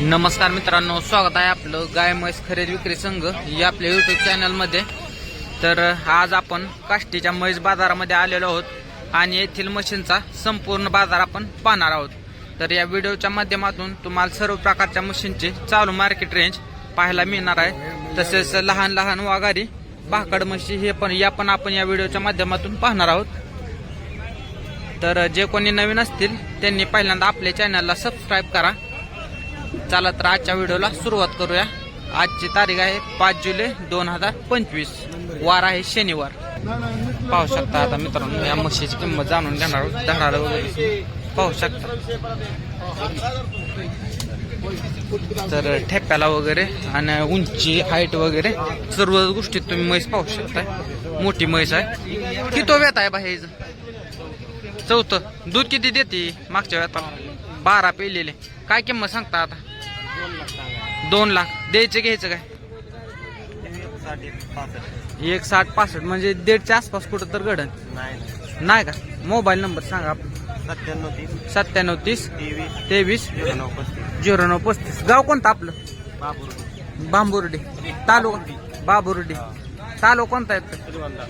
नमस्कार मित्रांनो स्वागत आहे आपलं गाय म्हैस खरेदी विक्री संघ या आपल्या युट्यूब चॅनलमध्ये तर आज आपण काष्टीच्या म्हैस बाजारामध्ये आलेलो आहोत आणि येथील मशीनचा संपूर्ण बाजार आपण पाहणार आहोत. तर या व्हिडिओच्या माध्यमातून तुम्हाला सर्व प्रकारच्या मशीनचे चालू मार्केट रेंज पाहायला मिळणार आहे. तसेच लहान लहान वाघारी भाकड म्हशी हे पण या पण आपण या व्हिडिओच्या माध्यमातून पाहणार आहोत. तर जे कोणी नवीन असतील त्यांनी पहिल्यांदा आपल्या चॅनलला सबस्क्राईब करा. चला तर आजच्या व्हिडिओला सुरुवात करूया. आजची तारीख आहे पाच जुलै दोन हजार पंचवीस. वार आहे शनिवार. पाहू शकता आता मित्रांनो या म्हशीची किंमत जाणून घेणार आहोत. धडाड वगैरे पाहू शकता. तर ठेप्याला वगैरे आणि उंची हाईट वगैरे सर्व गोष्टीत तुम्ही म्हैस पाहू शकता मोठी म्हैस आहे. किती वेत आहे बाहेर चौथं. दूध किती देते मागच्या वेताला? बारा पेलेले. काय किंमत सांगता आता? दोन लाख द्यायचे घ्यायचं काय? एक साठ पासष्ट. म्हणजे दीडच्या आसपास कुठं तर घडन. नाही का? मोबाईल नंबर सांगा सत्त्याण्णव तीस. सत्त्याण्णव तीस. तेवीस. झिरो नऊ पस्तीस. गाव कोणतं आपलं? बांबुर्डी. तालुका बाबुर्डी. तालुका कोणता श्रीगोंदा.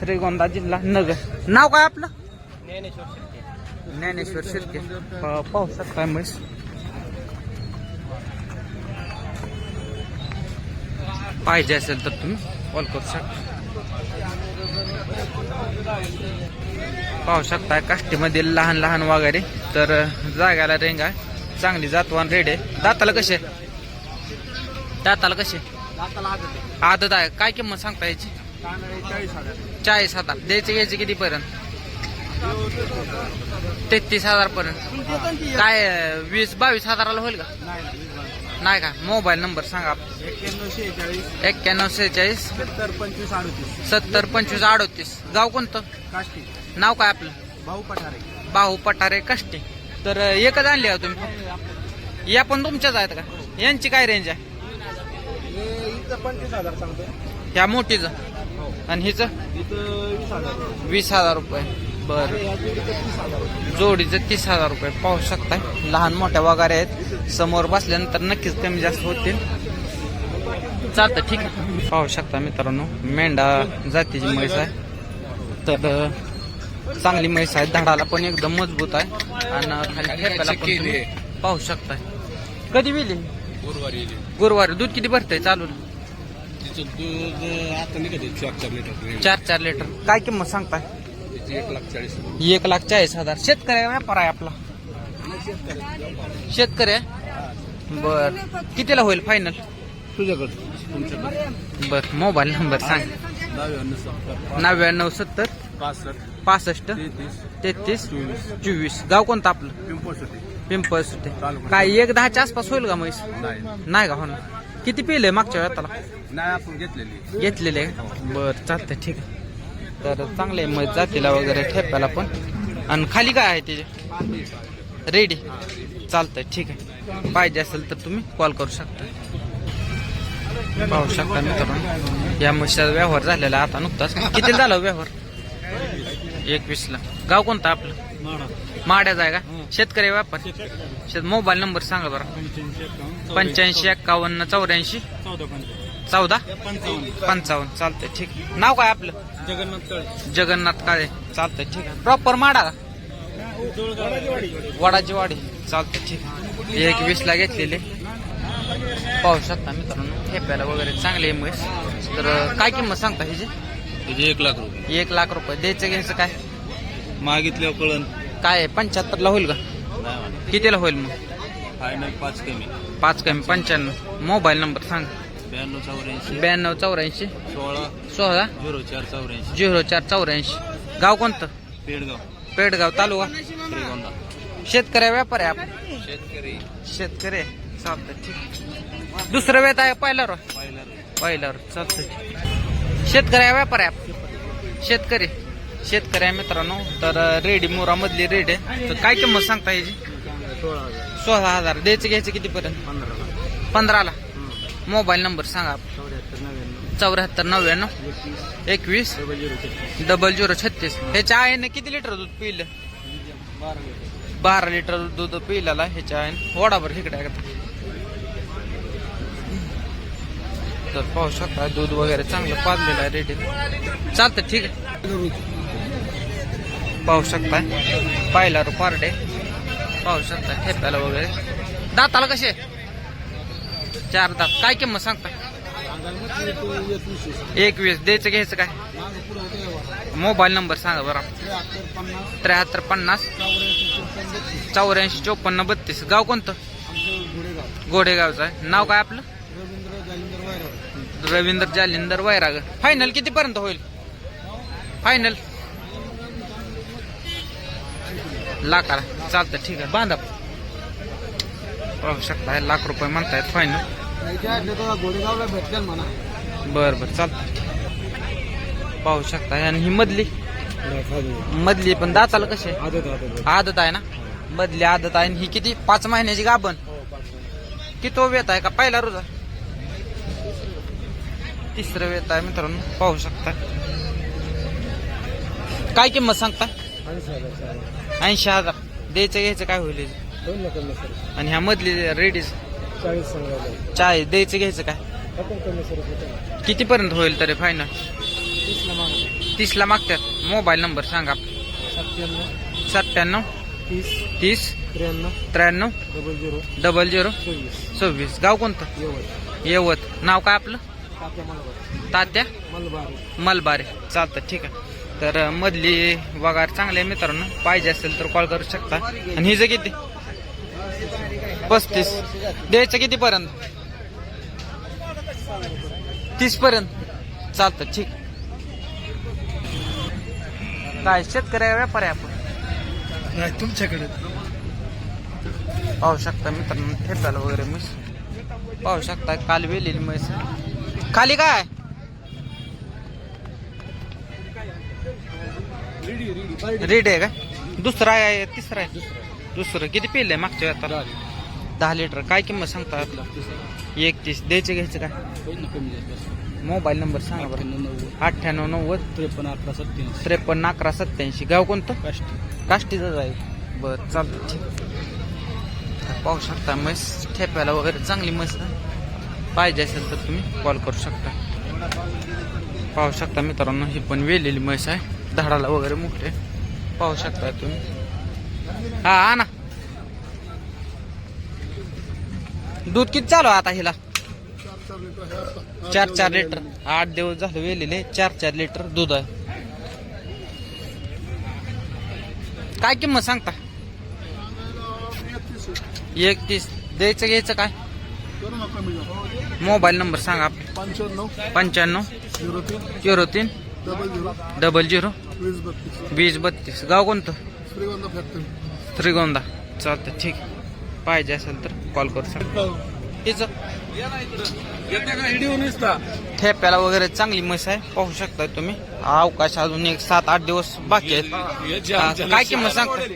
श्रीगोंदा जिल्हा नगर. नाव काय आपलं? ज्ञानेश्वर शिर्के प- पाहू शकता म्हैस. पाहिजे असेल तर तुम्ही कॉल करू शकता पाहू शकता काष्टीमध्ये लहान लहान वगैरे. तर जागायला रेंग. आहे चांगली जातवान रेड आहे. दाताला कसे दाताला कसे आदत आहे. काय किंमत सांगता याची? चाळीस हजार. चाळीस हजार. द्यायचे घ्यायचे किती पर्यंत तेहतीस हजार पर्यंत. काय वीस बावीस हजाराला होईल का? नाही का? मोबाईल नंबर सांगा. एक्क्याण्णव सेहेचाळीस सत्तर पंचवीस अडतीस. सत्तर पंचवीस अडोतीस गाव कोणतं? काष्टी नाव काय आपलं? भाऊ पठारे बाहू पठारे कष्टी. तर एकच आणली आहे तुम्ही. या पण तुमच्याच आहेत का? यांची काय रेंज आहे? हे इथं पंचवीस हजार सांगतो ह्या मोठीचं. आणि हिचं? वीस हजार रुपये. बरं. जोडीचं तीस हजार रुपये पाहू शकताय. लहान मोठ्या वगैरे आहेत. समोर बसल्यानंतर नक्कीच कमी जास्त होतील. चालतं ठीक आहे. पाहू शकता मित्रांनो मेंढा जातीची म्हैस आहे. तर चांगली म्हैस आहे. धडाला पण एकदम मजबूत आहे. आणि खाली ठेप्याला पण पाहू शकताय. कधी विली? गुरुवारी गुरुवारी. दूध किती भरतंय चालू चार चार लिटर. चार चार लिटर. काय किंमत सांगताय? एक लाख चाळीस एक लाख चाळीस हजार. शेतकरी व्यापार आहे आपला. शेतकरी. आहे? बर. कितीला होईल फायनल तुझ्याकडं. बर मोबाईल नंबर सांग. नव्याण्णव सत्तर. पासष्ट. तेहतीस. चोवीस. गाव कोणतं आपलं? पिंपळ सुटे. काय एक दहाच्या आसपास होईल का म्हैस? नाही. का होणार किती पिले मागच्या वेळाला? नाही आपण घेतलेली. घेतलेले बर चालतंय ठीक आहे. तर चांगले म्हैस जातीला वगैरे ठेप्याला पण. आणि खाली काय आहे त्याचे रेडी. चालतंय ठीक आहे. पाहिजे असेल तर तुम्ही कॉल करू शकता. पाहू शकता मित्रांनो. या म्हशीचा व्यवहार झालेला आता नुकताच. किती झाला व्यवहार? एकवीस ला गाव कोणतं आपलं? माड्याचा आहे का? शेतकरी व्यापार. शेत मोबाईल नंबर सांगा बरं. पंच्याऐंशी एक्कावन्न चौऱ्याऐंशी. चौदा? पंचावन्न चालतंय ठीक. नाव काय आपलं? जगन्नाथ तळे जगन्नाथ काळे. चालतंय ठीक आहे. प्रॉपर माडा? वडाची वाडी चालतंय ठीक आहे. एक वीस ला घेतलेले. पाहू शकता मित्रांनो ठेप्याला वगैरे चांगले म्हैस तर काय किंमत सांगता ह्याची? एक लाख रुपये. एक लाख रुपये. द्यायचं घ्यायचं काय? मागितल्यावर कळण काय पंच्याहत्तर ला होईल का? कितीला होईल मग? फायनल पाच कमी. पाच कमी पंच्याण्णव. मोबाईल नंबर सांग. ब्याण्णव चौऱ्याऐंशी. ब्याण्णव चौऱ्याऐंशी. सोळा. सोळा. झिरो चार चौऱ्याऐंशी. झिरो चार चौऱ्याऐंशी. गाव कोणतं? पेडगाव. पेडगाव तालुका? श्रीगोंदा. शेतकरी व्यापार आपण शेतकरी. शेतकरी. चालतं ठीक. दुसरं वेळ आहे पहिल्यावर पाहिला पहिल्यावर चालतं शेतकरी आहे व्यापार आपण शेतकरी. शेतकरी आहे मित्रांनो. तर रेडी मोरा मधली रेड. आहे तर काय किंमत सांगता याची? सोळा हजार. सोळा हजार. द्यायचं घ्यायचं कितीपर्यंत? पंधरा पंधराला. मोबाईल नंबर सांगा. चौऱ्याहत्तर नव्याण्णव चौऱ्याहत्तर नव्याण्णव एकवीस एकवीस डबल झिरो छत्तीस. डबल झिरो छत्तीस ह्याच्या आईने किती लिटर दूध पिलं? बारा लिटर बारा लिटर दूध पिलेला ह्याच्या आईने. वडाभर इकडे आहे का? तर पाहू शकता दूध वगैरे चांगलं पाजलेलं आहे रेडी चालतं ठीक आहे. पाहू शकताय पाहिला पार्टे पाहू शकता ठेप्याला वगैरे. दाताला कसे? चार दात काय किंमत सांगता? एकवीस. द्यायचं घ्यायचं काय? मोबाईल नंबर सांगा बरं. त्र्याहत्तर पन्नास. चौऱ्याऐंशी चोपन्न बत्तीस. गाव कोणतं? गोडेगावचं आहे. नाव काय आपलं? रवींद्र जालिंदर वैराग. फायनल कितीपर्यंत होईल? फायनल लाखाला. चालतं ठीक आहे. बांधा. पाहू शकता लाख रुपये म्हणतायत. फायनल गोडेगावला म्हणा बर बर चालतं पाहू शकता. आणि ही मधली? मधली पण दाताला कशी आहे? आदत आहे. ना? मधली आदत आहे. आणि ही किती? पाच महिन्याची गाभण किती वेत आहे का? पहिला रोज? तिसरं वेत आहे मित्रांनो. पाहू शकता. काय किंमत सांगता? ऐंशी हजार द्यायचं घ्यायचं काय होईल? आणि ह्या मधली रेडीज? चाळीस सांगायला द्यायचं घ्यायचं काय? आपण कमी सर होतं किती पर्यंत होईल तरी फायनल तीसला मागा. तीसला मागतात मोबाईल नंबर सांगा. सत्त्याण्णव सत्त्याण्णव तीस तीस त्र्याण्णव त्र्याण्णव डबल झिरो डबल झिरो चोवीस सव्वीस. गाव कोणतं? येवत. येवत. नाव काय आपलं? तात्या मलबार. तात्या? मलबार. मलबारे. चालतं ठीक आहे. तर अं, मधली वगार चांगले मित्रांनो. पाहिजे असेल तर कॉल करू शकता. आणि हिचं किती? पस्तीस. द्यायचं किती पर्यंत तीस पर्यंत चालतं ठीक. काय शेतकऱ्या व्यापारी आहे आपण? नाही तुमच्याकडे. पाहू शकता मित्रांनो ठेप्याला वगैरे म्हैस पाहू शकता काल वेलेली म्हैस. खाली काय? रेड आहे का? दुसरा आहे तिसरा आहे. दुसरं. किती पिल्ल आहे मागच्या वेळा दहा लिटर. काय किंमत सांगता आपलं? एकतीस. द्यायचं घ्यायचं काय? मोबाईल नंबर सांगा बरं. अठ्ठ्याण्णव नव्वद. त्रेपन्न अकरा सत्त्याऐंशी. त्रेपन्न अकरा सत्याऐंशी गाव कोणतं? काष्टी. काष्टीचंच आहे. बरं चालतं ठीक पाहू शकता म्हैस ठेप्याला वगैरे चांगली म्हैस. पाहिजे असेल तर तुम्ही कॉल करू शकता. पाहू शकता मित्रांनो ही पण वेलेली म्हैस आहे. झाडाला वगैरे मोठे पाहू शकता तुम्ही. हा आणा दूध किती चालू आहे आता हिला? चार चार लिटर. आठ दिवस झाले वेलेले चार चार लिटर दूध आहे. काय किंमत सांगता? एकतीस. द्यायचं घ्यायचं काय? मोबाईल नंबर सांगा पंच्याण्णव झिरो तीन डबल झिरो वीस बत्तीस. गाव कोणतं? श्रीगोंदा चालतं ठीक पाहिजे असेल तर कॉल करू शकता. ठेप्याला वगैरे चांगली म्हैस आहे पाहू शकता तुम्ही. अवकाश अजून एक सात आठ दिवस बाकी आहेत. काय किंमत सांगता?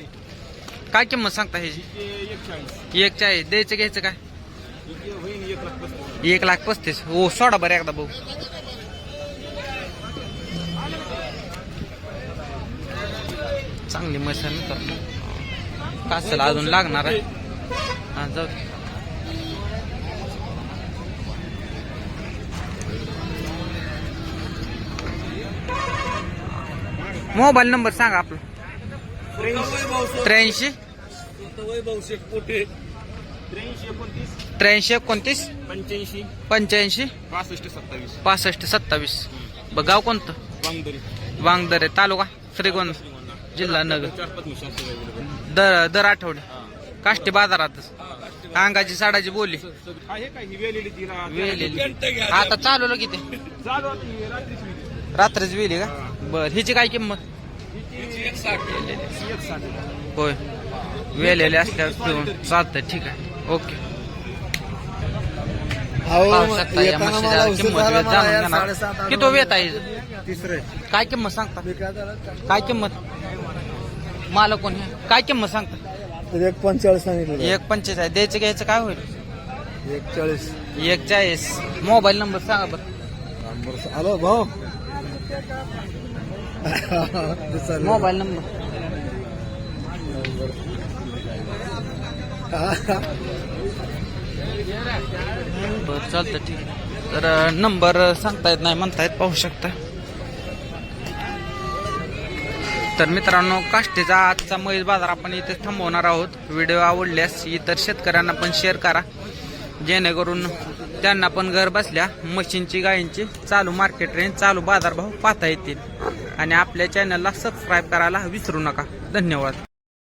काय किंमत सांगता ह्याची? एक चाळीस द्यायचं घ्यायचं काय? एक लाख पस्तीस. हो सोडा बरं एकदा भाऊ चांगली मसा मित्र कासल अजून लागणार आहे. हा जाऊ. मोबाईल नंबर सांगा आपला. त्र्याऐंशी. त्र्याऐंशी एकोणतीस. पंच्याऐंशी. पंच्याऐंशी. पासष्ट सत्तावीस. पासष्ट सत्तावीस. ब गाव कोणतं? वांगदरे. तालुका? श्रीगोंद. जिल्हा नगर. दर दर आठवडे. काष्टी बाजारातच अंगाची साडाची बोली. आहे ही वेलेली. ती ना वेलेली आता चालवलं किती चालू रात्रीच रात्रीच वेली का? बर हिची काय किंमत? एक साठ एक साठ होय. वेलेले असल्यावर पिऊन चालतंय ठीक आहे. ओके. पाहू शकता या म्हशीच्या किंमत वेळ जाणून घेणार. किती वेत आहे तिसरे. काय किंमत सांगता? काय किंमत? मालक कोण? काय किंमत सांगता? एक पंचेचाळीस सांगितलं एक आहे. द्यायचं घ्यायचं काय होईल? एक चाळीस एक चाळीस मोबाईल नंबर सांगा बरं. हॅलो भाऊ. Mobile number. बरं चालतं ठीक आहे. तर अ, नंबर सांगता येत नाही म्हणतायत पाहू शकता. तर मित्रांनो काष्टेचा आजचा महेश बाजार आपण इथे थांबवणार आहोत. व्हिडिओ आवडल्यास इतर शेतकऱ्यांना पण शेअर करा. जेणेकरून त्यांना पण घर बसल्या मशीनची गायींची चालू मार्केट रेंज चालू बाजारभाव पाहता येतील. आणि आपल्या चॅनलला सबस्क्राईब करायला विसरू नका. धन्यवाद.